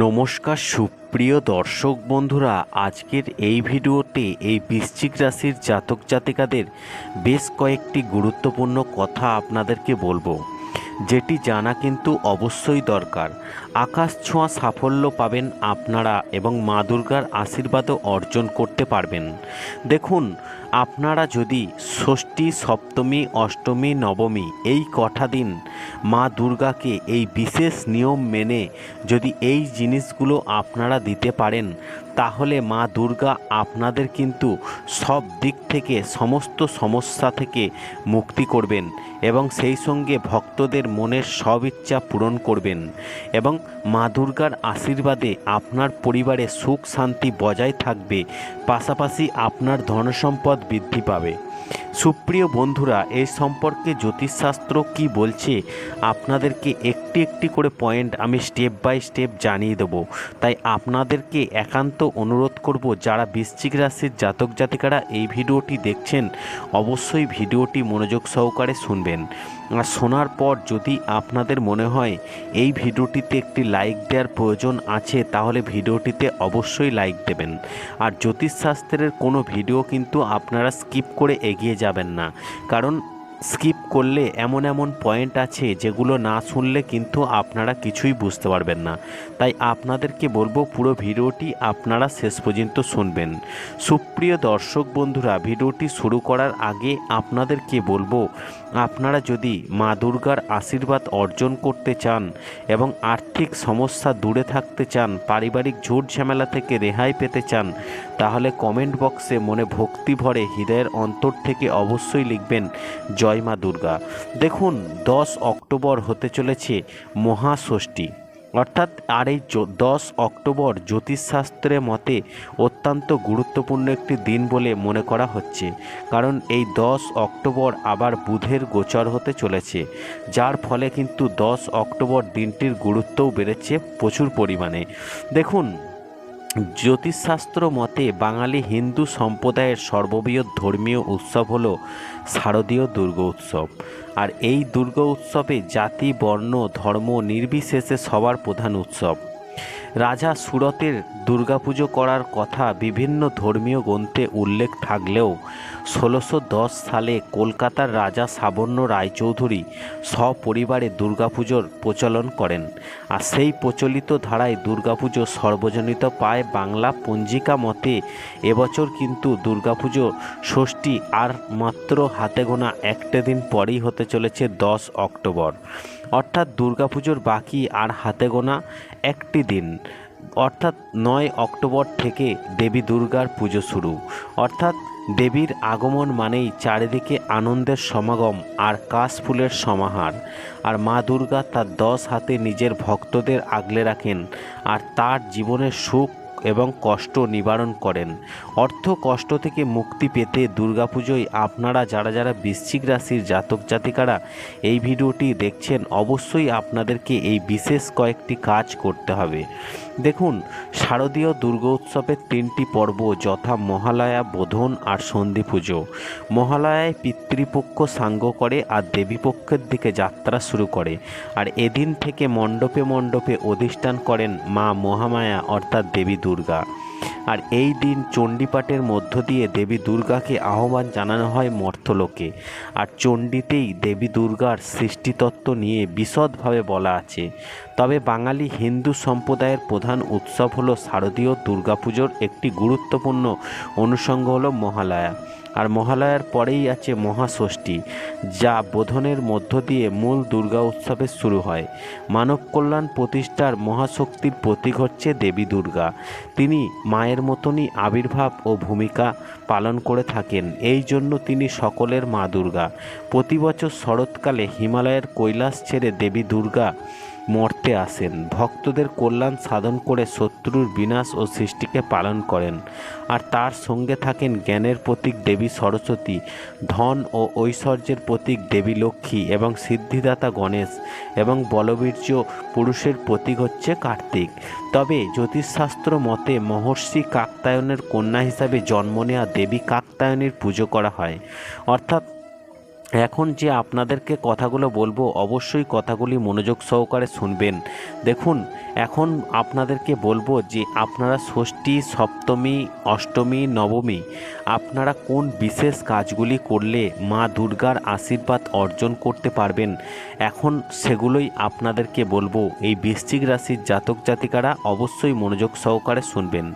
নমস্কার সুপ্রিয় দর্শক বন্ধুরা, আজকের এই ভিডিওতে এই বৃশ্চিক রাশির জাতক জাতিকাদের বেশ কয়েকটি গুরুত্বপূর্ণ কথা আপনাদেরকে বলব। যেটি জানা কিন্তু অবশ্যই দরকার। আকাশ ছোঁয়া সাফল্য পাবেন আপনারা এবং মা দুর্গার আশীর্বাদও অর্জন করতে পারবেন। দেখুন, আপনারা যদি ষষ্ঠী, সপ্তমী, অষ্টমী, নবমী এই কটা দিন মা দুর্গাকে এই বিশেষ নিয়ম মেনে যদি এই জিনিসগুলো আপনারা দিতে পারেন, তাহলে মা দুর্গা আপনাদের কিন্তু সব দিক থেকে, সমস্ত সমস্যা থেকে মুক্তি করবেন এবং সেই সঙ্গে ভক্তদের মনের সব ইচ্ছা পূরণ করবেন এবং মা দুর্গার আশীর্বাদে আপনার পরিবারে সুখ শান্তি বজায় থাকবে পাশাপাশি আপনার ধনসম্পদ বৃদ্ধি পাবে। সুপ্রিয় বন্ধুরা এই সম্পর্কে জ্যোতিষশাস্ত্র কি বলছে, আপনাদেরকে একটি একটি করে পয়েন্ট আমি স্টেপ বাই স্টেপ জানিয়ে দেবো। তাই আপনাদেরকে একান্ত অনুরোধ করব, যারা বৃশ্চিক রাশির জাতক জাতিকারা এই ভিডিওটি দেখছেন, অবশ্যই ভিডিওটি মনোযোগ সহকারে শুনবেন। আর শোনার পর যদি আপনাদের মনে হয় এই ভিডিওটিতে একটি লাইক দেওয়ার প্রয়োজন আছে, তাহলে ভিডিওটিতে অবশ্যই লাইক দেবেন। আর জ্যোতিষশাস্ত্রের কোনো ভিডিও কিন্তু আপনারা স্কিপ করে এগিয়ে যাবেন না। কারণ স্কিপ করলে এমন এমন পয়েন্ট আছে যেগুলো না শুনলে কিন্তু আপনারা কিছুই বুঝতে পারবেন না। তাই আপনাদেরকে বলব পুরো ভিডিওটি আপনারা শেষ পর্যন্ত শুনবেন। সুপ্রিয় দর্শক বন্ধুরা, ভিডিওটি শুরু করার আগে আপনাদেরকে বলব আপনারা যদি মা দুর্গার আশীর্বাদ অর্জন করতে চান এবং আর্থিক সমস্যা দূরে থাকতে চান, পারিবারিক ঝুট ঝামেলা থেকে রেহাই পেতে চান, তাহলে কমেন্ট বক্সে মনে ভক্তি ভরে হৃদয়ের অন্তর থেকে অবশ্যই লিখবেন, জয় মা দুর্গা। দেখুন, দশ অক্টোবর হতে চলেছে মহাষষ্ঠী। অর্থাৎ আর এই দশ অক্টোবর জ্যোতিষশাস্ত্রের মতে অত্যন্ত গুরুত্বপূর্ণ একটি দিন বলে মনে করা হচ্ছে। কারণ এই দশ অক্টোবর আবার বুধের গোচর হতে চলেছে। যার ফলে কিন্তু দশ অক্টোবর দিনটির গুরুত্বও বেড়েছে প্রচুর পরিমাণে। দেখুন জ্যোতিষশাস্ত্র মতে, বাঙালি হিন্দু সম্প্রদায়ের সর্ববৃহৎ ধর্মীয় উৎসব হল শারদীয় দুর্গা উৎসব। আর এই দুর্গা উৎসবে জাতি, বর্ণ, ধর্ম নির্বিশেষে সবার প্রধান উৎসব। রাজা সুরতের দুর্গাপুজো করার কথা বিভিন্ন ধর্মীয় গ্রন্থে উল্লেখ থাকলেও ষোলোশো সালে কলকাতার রাজা সাবর্ণ রায়চৌধুরী সপরিবারে দুর্গাপুজোর প্রচলন করেন। আর সেই প্রচলিত ধারায় দুর্গাপুজো সর্বজনীত পায় বাংলা পঞ্জিকা মতে এবছর কিন্তু দুর্গাপুজো ষষ্ঠী আর মাত্র হাতে গোনা একটা দিন পরেই হতে চলেছে দশ অক্টোবর। অর্থাৎ দুর্গাপুজোর বাকি আর হাতে গোনা একটি দিন। অর্থাৎ নয় অক্টোবর থেকে দেবী দুর্গার পুজো শুরু। অর্থাৎ দেবীর আগমন মানেই চারিদিকে আনন্দের সমাগম আর কাশফুলের সমাহার। আর মা দুর্গা তার দশ হাতে নিজের ভক্তদের আগলে রাখেন আর তার জীবনের সুখ এবং কষ্ট নিবারণ করেন। অর্থ কষ্ট থেকে মুক্তি পেতে দুর্গাপুজোয় আপনারা যারা যারা বৃশ্চিক রাশির জাতক জাতিকারা এই ভিডিওটি দেখছেন, অবশ্যই আপনাদেরকে এই বিশেষ কয়েকটি কাজ করতে হবে। দেখুন শারদীয় দুর্গা উৎসবের তিনটি পর্ব যথা মহালয়া, বোধন আর সন্ধি পুজো। মহালয়ায় পিতৃপক্ষ সাঙ্গ করে আর দেবীপক্ষের দিকে যাত্রা শুরু করে। আর এদিন থেকে মণ্ডপে মণ্ডপে অধিষ্ঠান করেন মা মহামায়া, অর্থাৎ দেবী দুর্গা। আর এই দিন চণ্ডীপাঠের মধ্য দিয়ে দেবী দুর্গাকে আহ্বান জানানো হয় মর্থলোকে। আর চণ্ডীতেই দেবী দুর্গার সৃষ্টিতত্ত্ব নিয়ে বিশদভাবে বলা আছে। তবে বাঙালি হিন্দু সম্প্রদায়ের প্রধান উৎসব হলো শারদীয় দুর্গাপুজোর একটি গুরুত্বপূর্ণ অনুষঙ্গ হলো মহালয়া। আর মহালয়ার পরেই আছে মহাষষ্ঠী, যা বোধনের মধ্য দিয়ে মূল দুর্গা উৎসবের শুরু হয়। মানব কল্যাণ প্রতিষ্ঠার মহাশক্তির প্রতীক হচ্ছে দেবী দুর্গা। তিনি মায়ের মতনই আবির্ভাব ও ভূমিকা পালন করে থাকেন। এই জন্য তিনি সকলের মা দুর্গা। প্রতি বছর শরৎকালে হিমালয়ের কৈলাস ছেড়ে দেবী দুর্গা মর্তে আসেন। ভক্তদের কল্যাণ সাধন করে শত্রুর বিনাশ ও সৃষ্টিকে পালন করেন। আর তার সঙ্গে থাকেন জ্ঞানের প্রতীক দেবী সরস্বতী, ধন ও ঐশ্বর্যের প্রতীক দেবী লক্ষ্মী এবং সিদ্ধিদাতা গণেশ এবং বলবীর্য পুরুষের প্রতীক হচ্ছে কার্তিক। তবে জ্যোতিষশাস্ত্র মতে মহর্ষি কাকতায়নের কন্যা হিসাবে জন্ম নেওয়া দেবী কাকতায়নের পুজো করা হয়। অর্থাৎ এখন যে আপনাদেরকে কথাগুলো বলব, অবশ্যই কথাগুলি মনোযোগ সহকারে শুনবেন। দেখুন, এখন আপনাদেরকে বলব যে আপনারা ষষ্ঠী, সপ্তমী, অষ্টমী, নবমী, আপনারা কোন বিশেষ কাজগুলি করলে মা দুর্গার আশীর্বাদ অর্জন করতে পারবেন? এখন সেগুলোই আপনাদেরকে বলব। এই বৃশ্চিক রাশির জাতক জাতিকারা অবশ্যই মনোযোগ সহকারে শুনবেন।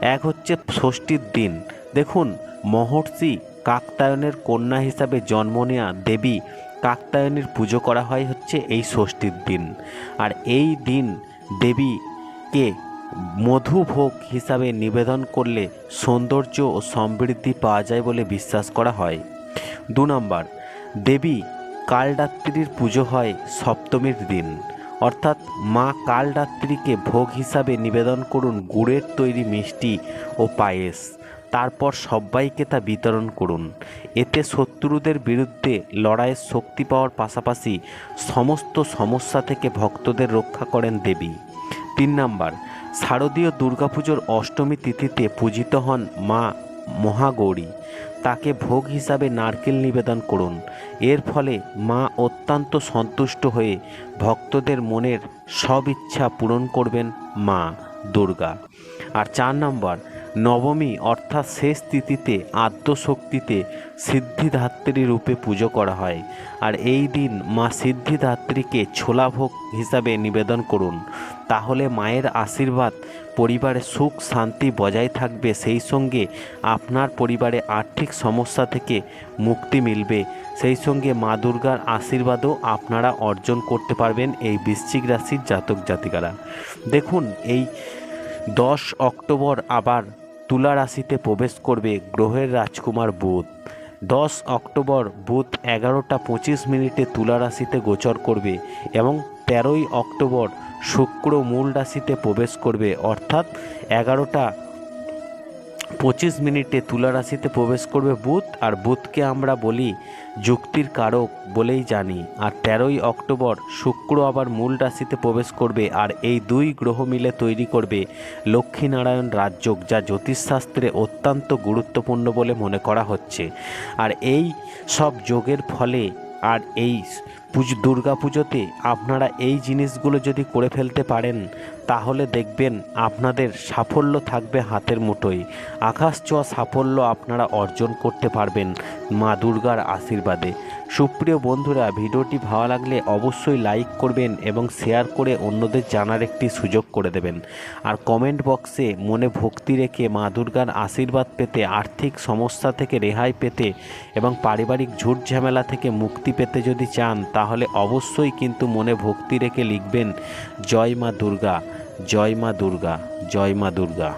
এক হচ্ছে ষষ্ঠীর দিন। দেখুন, মহর্ষি কাকতায়নের কন্যা হিসাবে জন্ম নেওয়া দেবী কাকতায়নের পুজো করা হয় হচ্ছে এই ষষ্ঠীর দিন। আর এই দিন দেবীকে মধুভোগ হিসাবে নিবেদন করলে সৌন্দর্য ও সমৃদ্ধি পাওয়া যায় বলে বিশ্বাস করা হয়। দু নম্বর, দেবী কালরাত্রির পুজো হয় সপ্তমীর দিন। অর্থাৎ মা কালরাত্রিকে ভোগ হিসাবে নিবেদন করুন গুড়ের তৈরি মিষ্টি ও পায়েস। তারপর সবাইকে তা বিতরণ করুন। এতে শত্রুদের বিরুদ্ধে লড়াইয়ের শক্তি পাওয়ার পাশাপাশি সমস্ত সমস্যা থেকে ভক্তদের রক্ষা করেন দেবী। তিন নাম্বার, শারদীয় দুর্গাপুজোর অষ্টমী তিথিতে পূজিত হন মা মহাগৌরী। তাকে ভোগ হিসাবে নারকেল নিবেদন করুন। এর ফলে মা অত্যন্ত সন্তুষ্ট হয়ে ভক্তদের মনের সব ইচ্ছা পূরণ করবেন মা দুর্গা। আর চার নম্বর নবমী অর্থাৎ শেষ তিথিতে আদ্যশক্তিতে সিদ্ধিধাত্রী রূপে পুজো করা হয়। আর এই দিন মা সিদ্ধিধাত্রীকে ছোলা ভোগ হিসাবে নিবেদন করুন। তাহলে মায়ের আশীর্বাদ, পরিবারে সুখ, শান্তি বজায় থাকবে। সেই সঙ্গে আপনার পরিবারে আর্থিক সমস্যা থেকে মুক্তি মিলবে। সেই সঙ্গে মা দুর্গার আশীর্বাদও আপনারা অর্জন করতে পারবেন এই বৃশ্চিক রাশির জাতক জাতিকারা। দেখুন, এই দশ অক্টোবর আবার তুলা রাশিতে প্রবেশ করবে গ্রহের রাজকুমার বুধ। দশ অক্টোবর বুধ এগারোটা পঁচিশ মিনিটে তুলা রাশিতে গোচর করবে এবং তেরোই অক্টোবর শুক্র মূল রাশিতে প্রবেশ করবে। অর্থাৎ এগারোটা পঁচিশ মিনিটে তুলা রাশিতে প্রবেশ করবে বুধ, আর বুধকে আমরা বলি যুক্তির কারক বলেই জানি। আর তেরোই অক্টোবর শুক্র আবার মূল রাশিতে প্রবেশ করবে, আর এই দুই গ্রহ মিলে তৈরি করবে লক্ষ্মীনারায়ণ রাজযোগ, যা জ্যোতিষশাস্ত্রে অত্যন্ত গুরুত্বপূর্ণ বলে মনে করা হচ্ছে। আর এই সব যোগের ফলে আর এই পুজো, দুর্গা পুজোতে আপনারা এই জিনিসগুলো যদি করে ফেলতে পারেন, তাহলে দেখবেন আপনাদের সাফল্য থাকবে হাতের মুঠোয়। আকাশ ছোঁয়া সাফল্য আপনারা অর্জন করতে পারবেন মা দুর্গার আশীর্বাদে। সুপ্রিয় বন্ধুরা, ভিডিওটি ভালো লাগলে অবশ্যই লাইক করবেন এবং শেয়ার করে অন্যদের জানার একটি সুযোগ করে দেবেন। আর কমেন্ট বক্সে মনে ভক্তি রেখে মা দুর্গার আশীর্বাদ পেতে, আর্থিক সমস্যা থেকে রেহাই পেতে এবং পারিবারিক ঝুট ঝামেলা থেকে মুক্তি পেতে যদি চান, তাহলে অবশ্যই কিন্তু মনে ভক্তি রেখে লিখবেন, জয় মা দুর্গা, জয় মা দুর্গা, জয় মা দুর্গা।